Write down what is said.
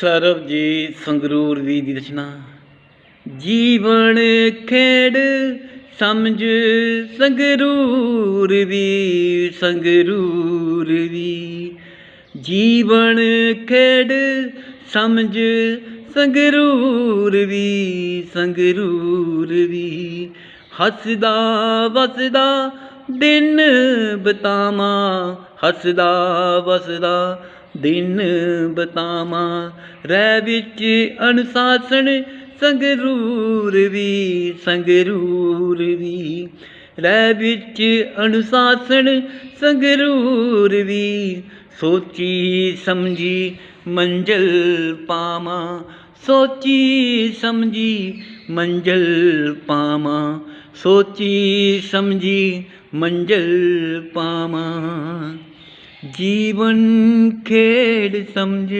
ਸਰਬਜੀਤ ਸੰਗਰੂਰ ਵੀ ਦੀ ਰਚਨਾ। ਜੀਵਨ ਖੇਡ ਸਮਝ ਸੰਗਰੂਰ ਵੀ ਸੰਗਰੂਰ ਵੀ ਜੀਵਨ ਖੇੜ ਸਮਝ ਸੰਗਰੂਰ ਵੀ ਸੰਗਰੂਰ ਵੀ ਹੱਸਦਾ, ਵਸਦਾ ਦਿਨ ਬਤਾਵਾਂ, ਹੱਸਦਾ ਵਸਦਾ, ਦਿਨ ਬਤਾਵਾਂ। ਰਹਿ ਵਿੱਚ ਅਨੁਸ਼ਾਸਨ, ਸੰਗਰੂਰ ਵੀ ਸੰਗਰੂਰ ਵੀ। ਰਹਿ ਵਿੱਚ ਅਨੁਸ਼ਾਸਨ, ਸੰਗਰੂਰ ਵੀ। ਸੋਚੀ ਸਮਝੀ ਮੰਜ਼ਲ ਪਾਵਾਂ, ਸੋਚੀ ਸਮਝੀ ਮੰਜ਼ਲ ਪਾਵਾਂ। ਸੋਚੀ ਸਮਝੀ ਮੰਜ਼ਲ ਪਾਵਾਂ। ਜੀਵਨ ਖੇਡ ਸਮਝ